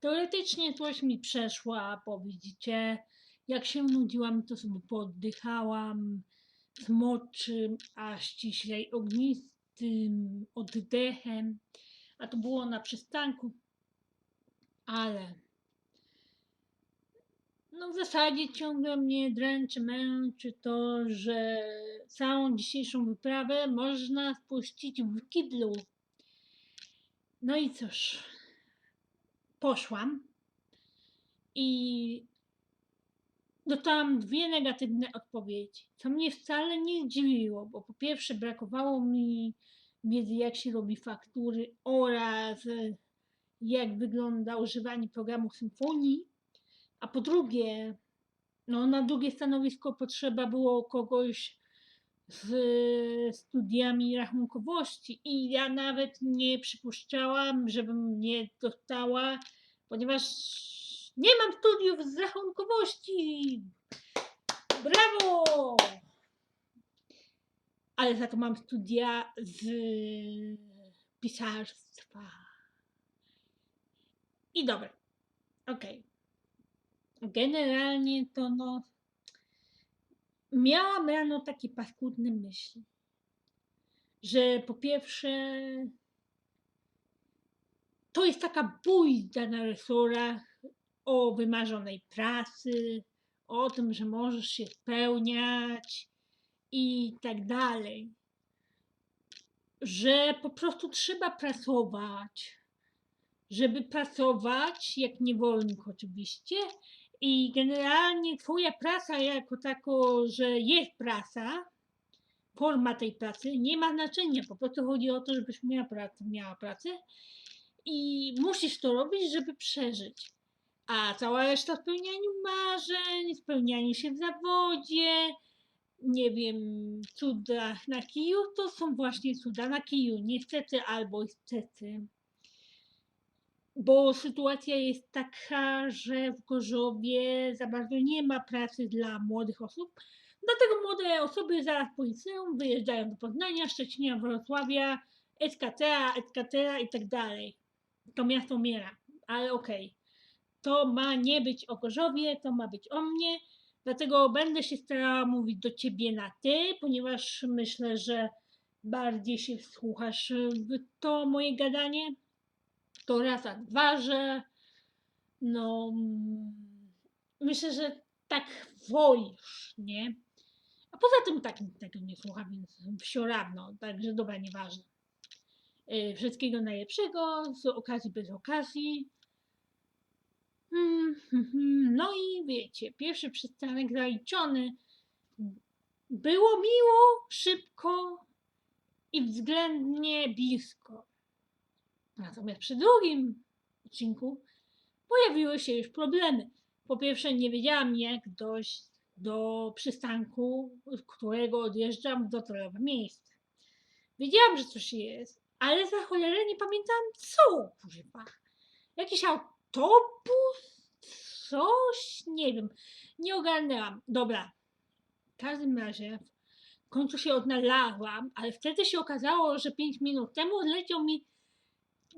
Teoretycznie coś mi przeszła, bo widzicie, jak się nudziłam, to sobie poddychałam smoczym, a ściślej ognistym oddechem, a to było na przystanku, ale no w zasadzie ciągle mnie dręczy, męczy to, że całą dzisiejszą wyprawę można spuścić w kiblu. No i cóż, poszłam i dostałam dwie negatywne odpowiedzi, co mnie wcale nie zdziwiło, bo po pierwsze brakowało mi wiedzy, jak się robi faktury oraz e, jak wygląda używanie programu Symfonii, a po drugie, no na drugie stanowisko potrzeba było kogoś z studiami rachunkowości i ja nawet nie przypuszczałam, żebym nie dostała, ponieważ nie mam studiów z rachunkowości. Brawo! Ale za to mam studia z pisarstwa. I dobra, okej. Generalnie to no. Miałam rano takie paskudne myśli, że po pierwsze to jest taka bójda na resorach o wymarzonej pracy, o tym, że możesz się spełniać i tak dalej. Że po prostu trzeba pracować, żeby pracować, jak niewolnik oczywiście. I generalnie twoja praca jako tako, że jest praca, forma tej pracy nie ma znaczenia. Po prostu chodzi o to, żebyś miała pracę, miała pracę i musisz to robić, żeby przeżyć. A cała reszta spełnianiu marzeń, spełnianiu się w zawodzie, nie wiem, cuda na kiju, to są właśnie cuda na kiju, niestety albo niestety. Bo sytuacja jest taka, że w Gorzowie za bardzo nie ma pracy dla młodych osób, dlatego młode osoby zaraz po liceum wyjeżdżają do Poznania, Szczecina, Wrocławia, etc., etc. i tak dalej. To miasto umiera, ale okej to ma nie być o Gorzowie, to ma być o mnie. Dlatego będę się starała mówić do ciebie na ty, ponieważ myślę, że bardziej się wsłuchasz w to moje gadanie. A dwa, że no myślę, że tak wolisz, nie? A poza tym tak tego nie słucha, więc wsioradno, także dobra, nieważne. Yy, Wszystkiego najlepszego, z okazji bez okazji. Mm, mhm. No i wiecie, pierwszy przystanek zaliczony. Było miło, szybko i względnie blisko. Natomiast przy drugim odcinku pojawiły się już problemy. Po pierwsze, nie wiedziałam, jak dojść do przystanku, z którego odjeżdżam w docelowe miejsce. Wiedziałam, że coś jest, ale za cholerę nie pamiętałam co, kurwa. Jakiś autobus? Coś? Nie wiem. Nie ogarnęłam. Dobra. W każdym razie w końcu się odnalazłam, ale wtedy się okazało, że 5 minut temu odleciał mi,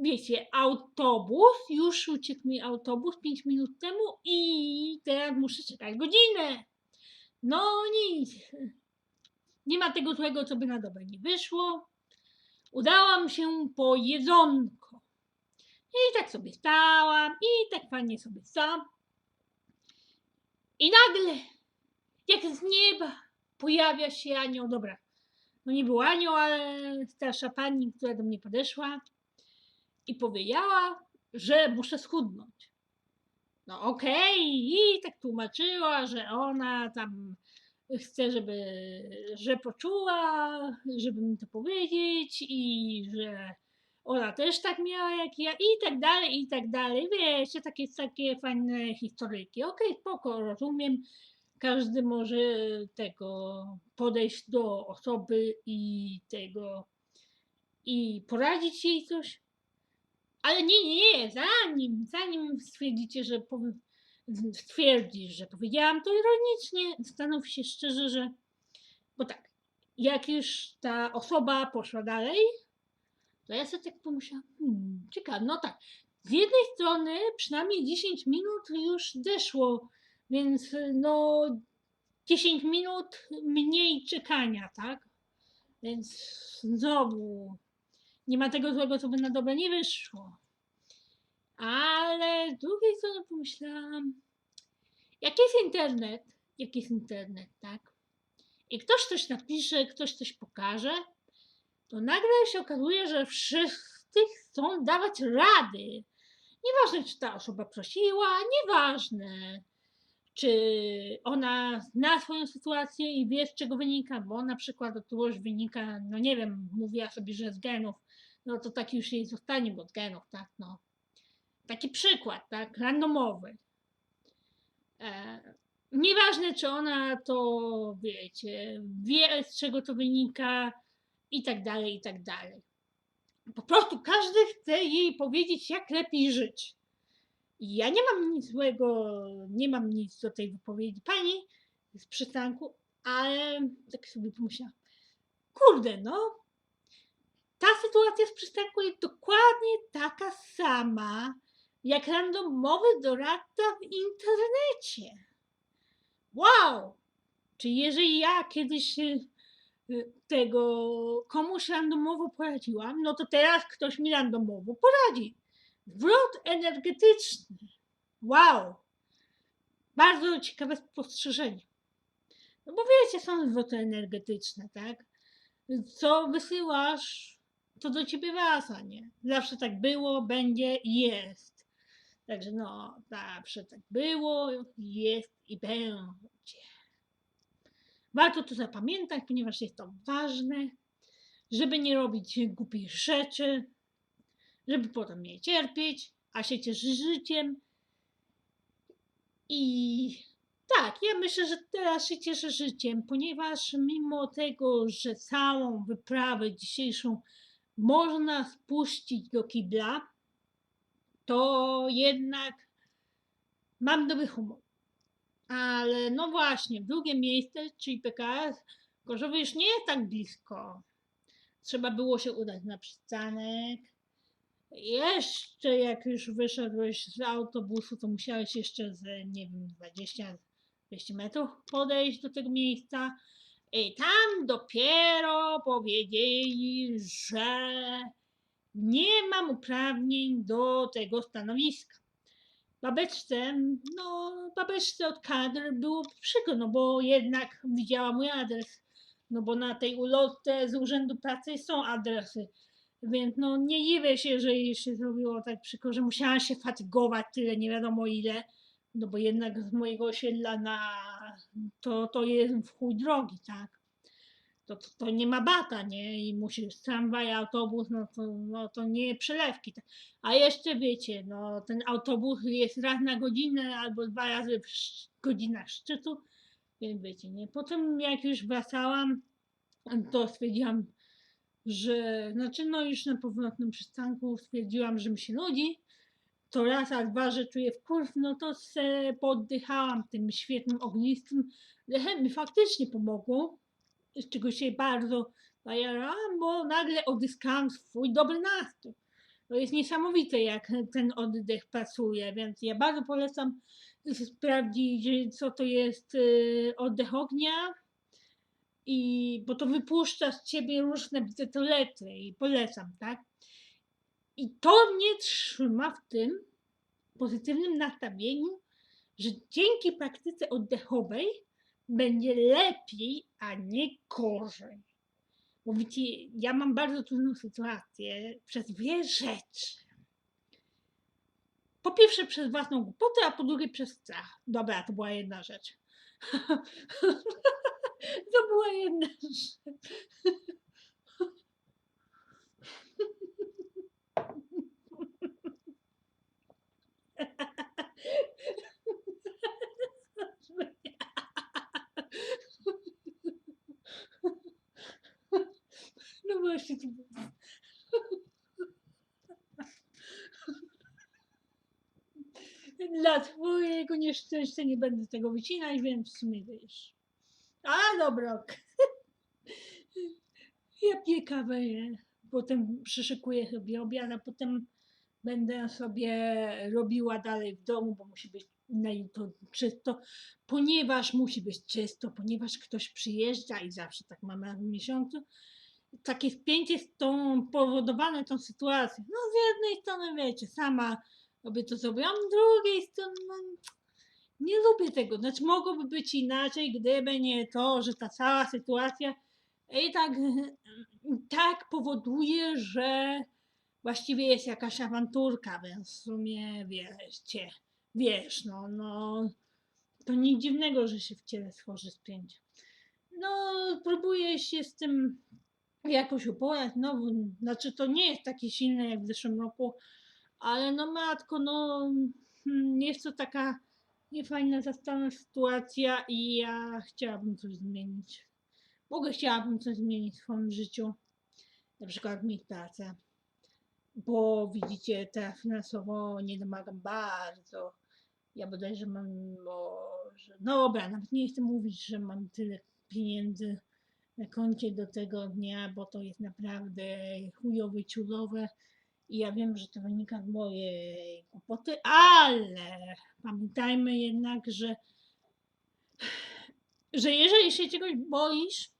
wiecie, autobus. Już uciekł mi autobus 5 minut temu i teraz muszę czekać godzinę. No nic. Nie ma tego złego, co by na dobre nie wyszło. Udałam się po jedzonko. I tak sobie stałam, i tak fajnie sobie stałam. I nagle, jak z nieba, pojawia się anioł. Dobra, no nie był anioł, ale starsza pani, która do mnie podeszła i powiedziała, że muszę schudnąć. No okej, i tak tłumaczyła, że ona tam chce, żeby, że poczuła, żeby mi to powiedzieć i że ona też tak miała jak ja i tak dalej, i tak dalej. Wiecie, takie, takie fajne historyjki. Okej, spoko, rozumiem. Każdy może tego podejść do osoby i tego i poradzić jej coś. Ale nie, nie, nie, zanim, zanim stwierdzicie, że stwierdzisz, że powiedziałam to ironicznie, zastanów się szczerze, że bo tak, jak już ta osoba poszła dalej, To ja sobie tak pomyślałam, hmm, ciekawe, no tak, z jednej strony przynajmniej 10 minut już zeszło, więc no 10 minut mniej czekania, tak? Więc znowu nie ma tego złego, co by na dobre nie wyszło. Ale z drugiej strony pomyślałam, jak jest internet, jak jest internet, tak? I ktoś coś napisze, ktoś coś pokaże, to nagle się okazuje, że wszyscy chcą dawać rady. Nieważne, czy ta osoba prosiła, nieważne, czy ona zna swoją sytuację i wie, z czego wynika, bo na przykład od czegoś wynika, no nie wiem, mówiła sobie, że z genów, no to taki już jej zostanie, genów, tak, no. Taki przykład, tak, randomowy. E, nieważne, czy ona to, wiecie, wie, z czego to wynika i tak dalej, i tak dalej. Po prostu każdy chce jej powiedzieć, jak lepiej żyć. I Ja nie mam nic złego, nie mam nic do tej wypowiedzi pani z przystanku, ale tak sobie pomyślałam, kurde, no, ta sytuacja z przystanku jest dokładnie taka sama, jak randomowy doradca w internecie. Wow! Czy jeżeli ja kiedyś y, y, tego komuś randomowo poradziłam, no to teraz ktoś mi randomowo poradzi. Zwrot energetyczny. Wow! Bardzo ciekawe spostrzeżenie. No bo wiecie, są zwroty energetyczne, tak? Co wysyłasz, to do ciebie wraca, nie? Zawsze tak było, będzie i jest. Także no, zawsze tak było, jest i będzie. Warto to zapamiętać, ponieważ jest to ważne, żeby nie robić głupich rzeczy, żeby potem nie cierpieć, a się cieszyć życiem. I tak, ja myślę, że teraz się cieszę życiem, ponieważ mimo tego, że całą wyprawę dzisiejszą można spuścić do kibla, to jednak mam dobry humor. Ale no właśnie, drugie miejsce, czyli PKS Gorzowy już nie jest tak blisko. Trzeba było się udać na przystanek. Jeszcze jak już wyszedłeś z autobusu, to musiałeś jeszcze z, nie wiem, 20-200 metrów podejść do tego miejsca. I tam dopiero powiedzieli, że nie mam uprawnień do tego stanowiska. Babeczce, no, babeczce od kadr było przykro, no bo jednak widziała mój adres. No bo na tej ulotce z Urzędu Pracy są adresy. Więc no nie dziwię się, że jej się zrobiło tak przykro, że musiała się fatygować tyle, nie wiadomo ile. No bo jednak z mojego osiedla na to, to jest w chuj drogi, tak? To, to, to nie ma bata, nie? I musisz tramwaj, autobus, no to, no to nie przelewki. A jeszcze wiecie, no ten autobus jest raz na godzinę albo dwa razy w godzinach szczytu, więc wiecie, nie? Potem jak już wracałam, to stwierdziłam, że, znaczy no już na powrotnym przystanku stwierdziłam, że mi się nudzi, to raz, a dwa, że czuję wkurw, no to se poddychałam tym świetnym ognistym lechem i faktycznie pomogło, z czego się bardzo zajarałam, bo nagle odzyskałam swój dobry nastrój. To jest niesamowite, jak ten oddech pracuje, więc ja bardzo polecam sprawdzić, co to jest y, oddech ognia, i, bo to wypuszcza z ciebie różne bzetoletry i polecam, tak? I to mnie trzyma w tym pozytywnym nastawieniu, że dzięki praktyce oddechowej będzie lepiej, a nie gorzej. Bo wiecie, ja mam bardzo trudną sytuację przez dwie rzeczy. Po pierwsze przez własną głupotę, a po drugie przez strach. Dobra, to była jedna rzecz. to była jedna rzecz. No właśnie. Dla twojego nieszczęścia nie będę tego wycinać, więc w sumie wiesz. A dobra, ok. Ja piję kawę, potem przyszykuję sobie obiad, a potem będę sobie robiła dalej w domu, bo musi być na to czysto, ponieważ musi być czysto, ponieważ ktoś przyjeżdża i zawsze tak mamy w miesiącu. Takie spięcie jest tą, powodowane tą sytuacją. No z jednej strony wiecie, sama robię to zrobiłam, z drugiej strony no, nie lubię tego. Znaczy mogłoby być inaczej, gdyby nie to, że ta cała sytuacja i tak, tak powoduje, że właściwie jest jakaś awanturka, więc w sumie wiecie, wiesz, no, no, to nic dziwnego, że się w ciele stworzy spięcie. No, próbuję się z tym jakoś uporać, no, znaczy to nie jest takie silne jak w zeszłym roku, ale no matko, no, hmm, jest to taka niefajna, zastana sytuacja i ja chciałabym coś zmienić. Mogę chciałabym coś zmienić w swoim życiu, na przykład mieć pracę, bo widzicie, teraz finansowo nie domagam bardzo. Ja bodajże mam może, no dobra, nawet nie chcę mówić, że mam tyle pieniędzy na koncie do tego dnia, bo to jest naprawdę chujowe, ciulowe i ja wiem, że to wynika z mojej głupoty, ale pamiętajmy jednak, że że jeżeli się czegoś boisz,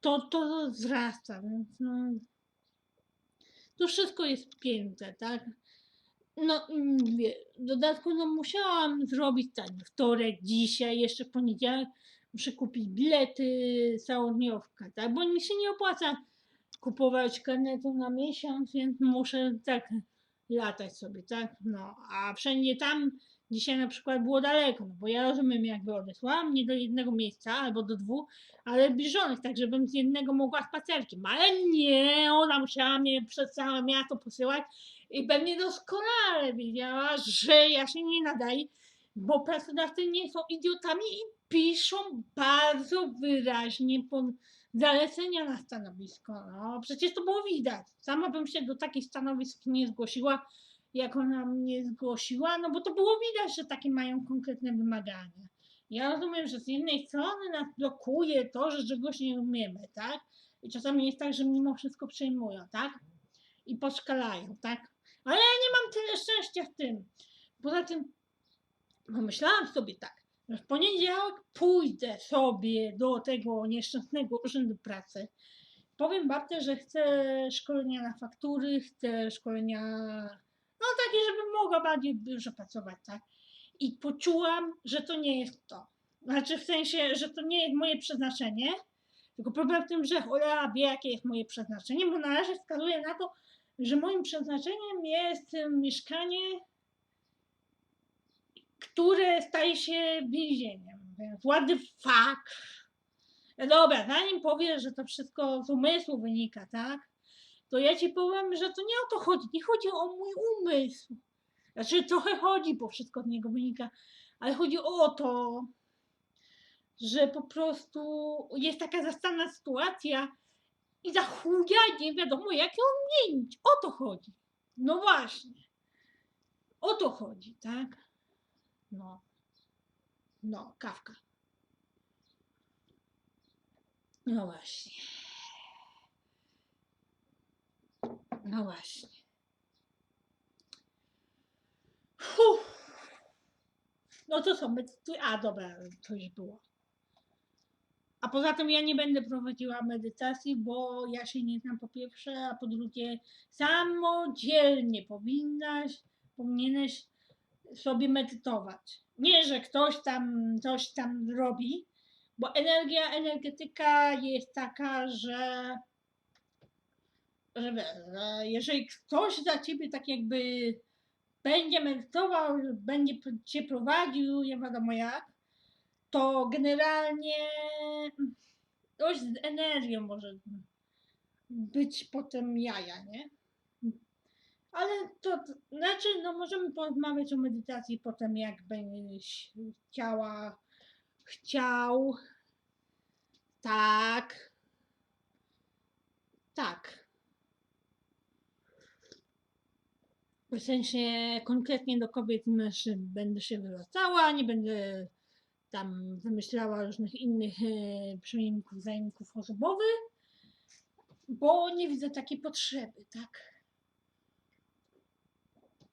to to wzrasta, więc no to wszystko jest piękne, tak? No, wie, w dodatku no musiałam zrobić tak, wtorek, dzisiaj, jeszcze poniedziałek muszę kupić bilety całodniówka, tak? Bo mi się nie opłaca kupować karnetu na miesiąc, więc muszę tak latać sobie, tak? No, a wszędzie tam dzisiaj na przykład było daleko, no bo ja rozumiem, jakby odesłała mnie do jednego miejsca albo do dwóch, ale zbliżonych, tak żebym z jednego mogła spacerkiem, ale nie, ona musiała mnie przez całe miasto posyłać i pewnie doskonale wiedziała, że ja się nie nadaję, bo pracodawcy nie są idiotami i piszą bardzo wyraźnie zalecenia na stanowisko. No, przecież to było widać. Sama bym się do takich stanowisk nie zgłosiła, jak ona mnie zgłosiła, no bo to było widać, że takie mają konkretne wymagania. Ja rozumiem, że z jednej strony nas blokuje to, że czegoś nie umiemy, tak? I czasami jest tak, że mimo wszystko przejmują, tak? I poszkalają, tak? Ale ja nie mam tyle szczęścia w tym. Poza tym pomyślałam sobie tak, że w poniedziałek pójdę sobie do tego nieszczęsnego urzędu pracy. Powiem babce, że chcę szkolenia na faktury, chcę szkolenia, takie, żebym mogła bardziej w biurze pracować, tak? I poczułam, że to nie jest to. Znaczy w sensie, że to nie jest moje przeznaczenie, tylko problem w tym, że cholera wie, jakie jest moje przeznaczenie, bo na razie wskazuje na to, że moim przeznaczeniem jest em, mieszkanie, które staje się więzieniem. Więc fuck? No Dobra, zanim powiesz, że to wszystko z umysłu wynika, tak? To ja ci powiem, że to nie o to chodzi. Nie chodzi o mój umysł. Znaczy trochę chodzi, bo wszystko z niego wynika, ale chodzi o to, że po prostu jest taka zastana sytuacja i za chuja nie wiadomo, jak ją zmienić. O to chodzi. No właśnie. O to chodzi, tak? No. No, kawka. No właśnie. No właśnie. No to są medytuj. A dobra, już było. A poza tym ja nie będę prowadziła medytacji, bo ja się nie znam po pierwsze, a po drugie samodzielnie powinnaś, powinieneś sobie medytować. Nie, że ktoś tam coś tam robi, bo energia, energetyka jest taka, że, że, wiesz, że jeżeli ktoś za ciebie tak jakby będzie medytował, będzie cię prowadził, nie wiadomo jak, to generalnie dość z energią może być potem jaja, nie? Ale to znaczy, no możemy porozmawiać o medytacji potem, jak będziesz chciała, chciał. Tak. Tak. W sensie konkretnie do kobiet i mężczyzn będę się zwracała, nie będę tam wymyślała różnych innych e, przymienników, zajemników osobowych. bo nie widzę takiej potrzeby, tak?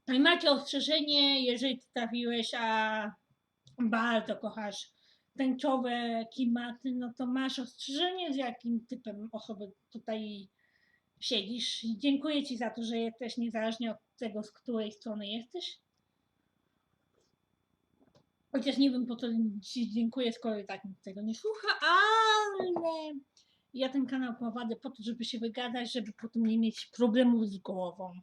No i macie ostrzeżenie, jeżeli ty trafiłeś, a bardzo kochasz tęczowe klimaty, no to masz ostrzeżenie, z jakim typem osoby tutaj siedzisz. I Dziękuję ci za to, że jesteś niezależnie od tego, z której strony jesteś. Chociaż nie wiem po co ci dziękuję, skoro tak nikt tego nie słucha, ale ja ten kanał prowadzę po to, żeby się wygadać, żeby potem nie mieć problemów z głową.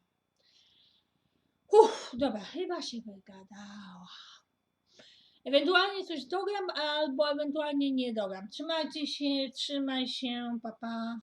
Uff, dobra, chyba się wygadała. Ewentualnie coś dogram, albo ewentualnie nie dogram. Trzymajcie się, trzymaj się, papa. Pa.